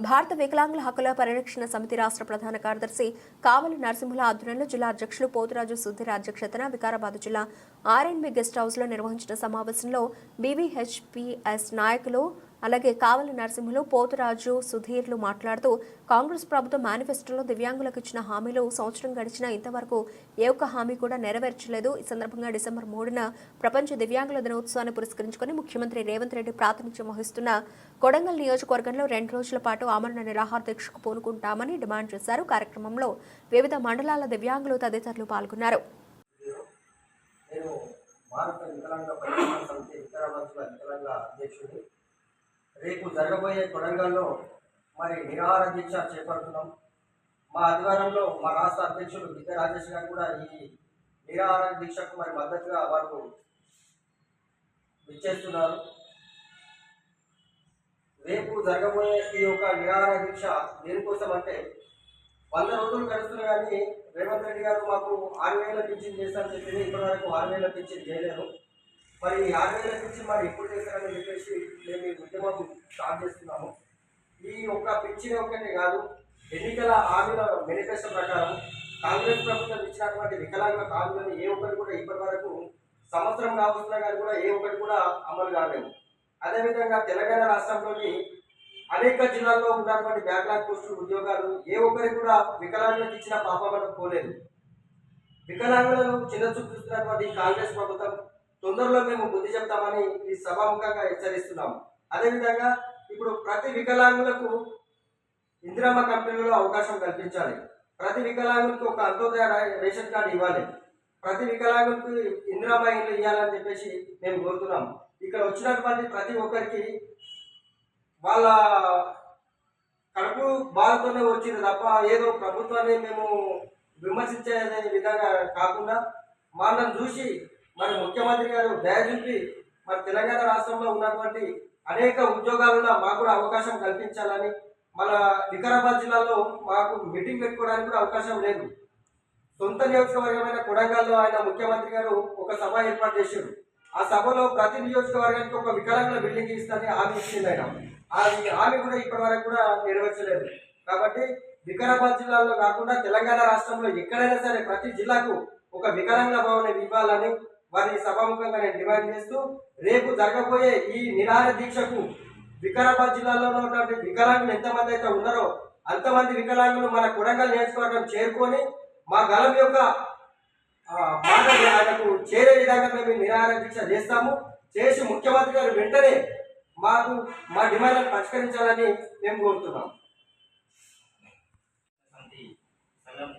భారత వికలాంగుల హక్కుల పరిరక్షణ సమితి రాష్ట్ర ప్రధాన కార్యదర్శి కావలి నరసింహుల ఆధ్వర్యంలో జిల్లా అధ్యక్షులు పోతురాజు సుధీర్ అధ్యక్షతన వికారాబాద్ జిల్లా ఆర్ఎన్బి గెస్ట్ హౌస్లో నిర్వహించిన సమావేశంలో బీవీహెచ్పిఎస్ నాయకులు అలాగే కావలి నరసింహులు పోతురాజు సుధీర్లు మాట్లాడుతూ కాంగ్రెస్ ప్రభుత్వం మేనిఫెస్టోలో దివ్యాంగులకు ఇచ్చిన హామీలు సంవత్సరం గడిచినా ఇంతవరకు ఏ ఒక్క హామీ కూడా నెరవేర్చలేదు. ఈ సందర్భంగా డిసెంబర్ మూడున ప్రపంచ దివ్యాంగుల దినోత్సవాన్ని పురస్కరించుకుని ముఖ్యమంత్రి రేవంత్ రెడ్డి ప్రాతినిధ్యం వహిస్తున్న కొడంగల్ నియోజకవర్గంలో రెండు రోజుల పాటు ఆమరణ నిరాహార దీక్షకు పూనుకుంటామని డిమాండ్ చేశారు. కార్యక్రమంలో వివిధ మండలాల దివ్యాంగులు తదితరులు పాల్గొన్నారు. భారత వికలాంగ పరిరక్షణ సమితి వికలాంగ అధ్యక్షుడు రేపు జరగబోయే కొడంగల్లో మరి నిరాహార దీక్ష చేపడుతున్నాం. మా ఆధ్వర్యంలో మా రాష్ట్ర అధ్యక్షుడు విద్య రాజేష్ గారు కూడా ఈ నిరాహార దీక్షకు మరి మద్దతుగా వారు విచ్చేస్తున్నారు. రేపు జరగబోయే ఈ యొక్క నిరాహార దీక్ష దేనికోసం అంటే వంద రోజులు గడుస్తున్నా కానీ రేవంత్ రెడ్డి గారు మాకు ఆరు వేల పింఛన్ చేస్తారని చెప్పింది ఇప్పటివరకు ఆరు వేల పింఛన్ చేయలేదు. మరి ఈ ఆరు వేల పింఛన్ మరి ఎప్పుడు చేస్తారని చెప్పేసి మేము ఈ ఉద్యమం స్టార్ట్ చేస్తున్నాము. ఈ ఒక్క పిచ్చిన ఒక్కటే కాదు ఎన్నికల హామీల మేనిఫెస్టో ప్రకారం కాంగ్రెస్ ప్రభుత్వం ఇచ్చినటువంటి వికలాంగ హామీలను ఏ ఒక్కటి కూడా ఇప్పటి వరకు సంవత్సరం కావస్తున్నా కానీ కూడా ఏ ఒక్కటి కూడా అమలు కాలేదు. అదేవిధంగా తెలంగాణ రాష్ట్రంలోని అనేక జిల్లాల్లో ఉన్నటువంటి బ్యాక్లాగ్ పోస్టులు ఉద్యోగాలు ఏ ఒక్కరికి కూడా వికలాంగులకు ఇచ్చిన పాపమనం పోలేదు. వికలాంగులను చిన్న చూపు చూస్తున్నటువంటి కాంగ్రెస్ ప్రభుత్వం తొందరలో మేము బుద్ధి చెప్తామని ఈ సభాముఖంగా హెచ్చరిస్తున్నాము. అదేవిధంగా ఇప్పుడు ప్రతి వికలాంగులకు ఇందిరమ్మ కంపెనీలో అవకాశం కల్పించాలి. ప్రతి వికలాంగులకు ఒక అంత్యోదయ రేషన్ కార్డు ఇవ్వాలి. ప్రతి వికలాంగులకు ఇందిరమ్మ ఇల్లు ఇవ్వాలని చెప్పేసి మేము కోరుతున్నాం. ఇక్కడ వచ్చినటువంటి ప్రతి ఒక్కరికి వాళ్ళ కడుపు బాధతోనే వచ్చింది తప్ప ఏదో ప్రభుత్వాన్ని మేము విమర్శించే విధంగా కాకుండా మనల్ని చూసి మరి ముఖ్యమంత్రి గారు బ్యాగ్ చూపి మరి తెలంగాణ రాష్ట్రంలో ఉన్నటువంటి అనేక ఉద్యోగాలలో మాకు కూడా అవకాశం కల్పించాలని మన వికారాబాద్ జిల్లాలో మాకు మీటింగ్ పెట్టుకోవడానికి కూడా అవకాశం లేదు. సొంత నియోజకవర్గమైన కొడంగల్లో ఆయన ముఖ్యమంత్రి గారు ఒక సభ ఏర్పాటు చేశారు. ఆ సభలో ప్రతి నియోజకవర్గానికి ఒక వికలాంగుల బిల్డింగ్ ఇస్తారని హామీ ఇచ్చింది ఆయన. అది హామీ కూడా ఇప్పటి వరకు కూడా నెరవేర్చలేదు. కాబట్టి వికారాబాద్ జిల్లాలో కాకుండా తెలంగాణ రాష్ట్రంలో ఎక్కడైనా సరే ప్రతి జిల్లాకు ఒక వికలాంగుల భవనం ఇవ్వాలని వారిని సభాముఖంగా నేను డిమాండ్ చేస్తూ రేపు జరగబోయే ఈ నిరాహార దీక్షకు వికారాబాద్ జిల్లాలో ఉన్నటువంటి వికలాంగులు ఎంతమంది అయితే ఉన్నారో అంతమంది వికలాంగులు మన కొడంగల్ నియోజకవర్గం చేరుకొని మా గలం యొక్క మాట ఆయనకు చేరే విధంగా మేము నిరాహార దీక్ష చేస్తాము. చేసి ముఖ్యమంత్రి గారు వెంటనే మాకు మా డిమాండ్లను పరిష్కరించాలని మేము కోరుతున్నాం. సంఘం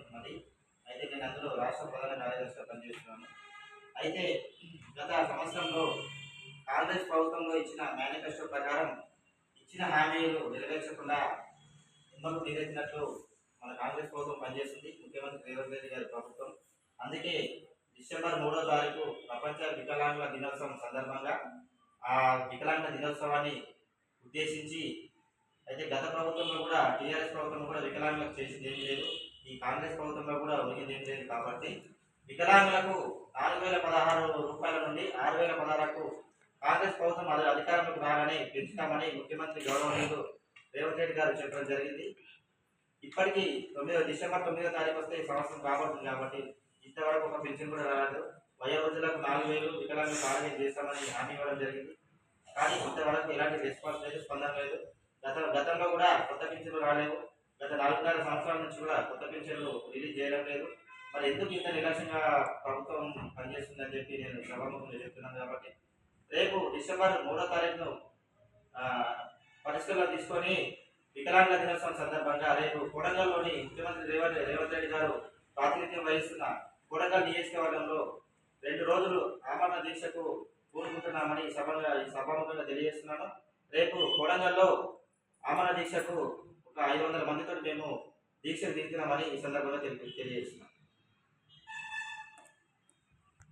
అయితే నేను అందులో రాష్ట్ర ప్రధాన కార్యదర్శిగా పనిచేస్తున్నాను. అయితే గత సంవత్సరంలో కాంగ్రెస్ ప్రభుత్వంలో ఇచ్చిన మేనిఫెస్టో ప్రకారం ఇచ్చిన హామీలు నెరవేర్చకుండా ఎన్నో నెరవేర్చినట్లు మన కాంగ్రెస్ ప్రభుత్వం పనిచేస్తుంది. ముఖ్యమంత్రి రేవంత్ రెడ్డి గారి ప్రభుత్వం. అందుకే డిసెంబర్ మూడో తారీఖు ప్రపంచ వికలాంగుల దినోత్సవం సందర్భంగా ఆ వికలాంగుల దినోత్సవాన్ని ఉద్దేశించి అయితే గత ప్రభుత్వంలో కూడా టీఆర్ఎస్ ప్రభుత్వం కూడా వికలాంగులకు చేసింది ఏం లేదు. ఈ కాంగ్రెస్ ప్రభుత్వంలో కూడా ఒరిగింది ఏం లేదు కాబట్టి వికలాంగులకు నాలుగు వేల పదహారు రూపాయల నుండి ఆరు వేల పదహారుకు కాంగ్రెస్ ప్రభుత్వం అది అధికారంలోకి రాగానే పెంచుతామని ముఖ్యమంత్రి గౌరవనీయులు రేవంత్ రెడ్డి గారు చెప్పడం జరిగింది. ఇప్పటికీ తొమ్మిదో డిసెంబర్ తొమ్మిదో తారీఖు వస్తే ఈ సంవత్సరం కాబోతుంది కాబట్టి ఇంతవరకు ఒక పెన్షన్ కూడా రాలేదు. వయోవృద్ధులకు నాలుగు వేలు వికలాంగులకు ఆరు వేలు చేస్తామని హామీ ఇవ్వడం జరిగింది. కానీ ఇంతవరకు ఎలాంటి రెస్పాన్స్ లేదు స్పందన లేదు. గత గతంలో కూడా కొత్త పెన్షన్లు రాలేవు గత నాలుగున్నర సంవత్సరాల నుంచి కూడా కొత్త పెన్షన్లు రిలీజ్ చేయడం లేదు. మరి ఎందుకు ఇంత నిర్లక్ష్యంగా ప్రభుత్వం పనిచేస్తుందని చెప్పి నేను సభాముఖంలో చెప్తున్నాను కాబట్టి రేపు డిసెంబర్ మూడో తారీఖును పరిస్థితుల్లో తీసుకొని వికలాంగుల దినోత్సవం సందర్భంగా రేపు కొడంగల్లోని ముఖ్యమంత్రి రేవంత్ రేవంత్ రెడ్డి గారు ప్రాతినిధ్యం వహిస్తున్న కొడంగల్ నియోజకవర్గంలో రెండు రోజులు ఆమరణ దీక్షకు పూనుకుంటున్నామని ఈ సభగా ఈ సభాముఖంగా తెలియజేస్తున్నాను. రేపు కొడంగల్లో ఆమరణ దీక్షకు ఒక ఐదు వందల మందితో మేము దీక్షకు దిగుతున్నామని ఈ సందర్భంగా తెలియజేస్తున్నాం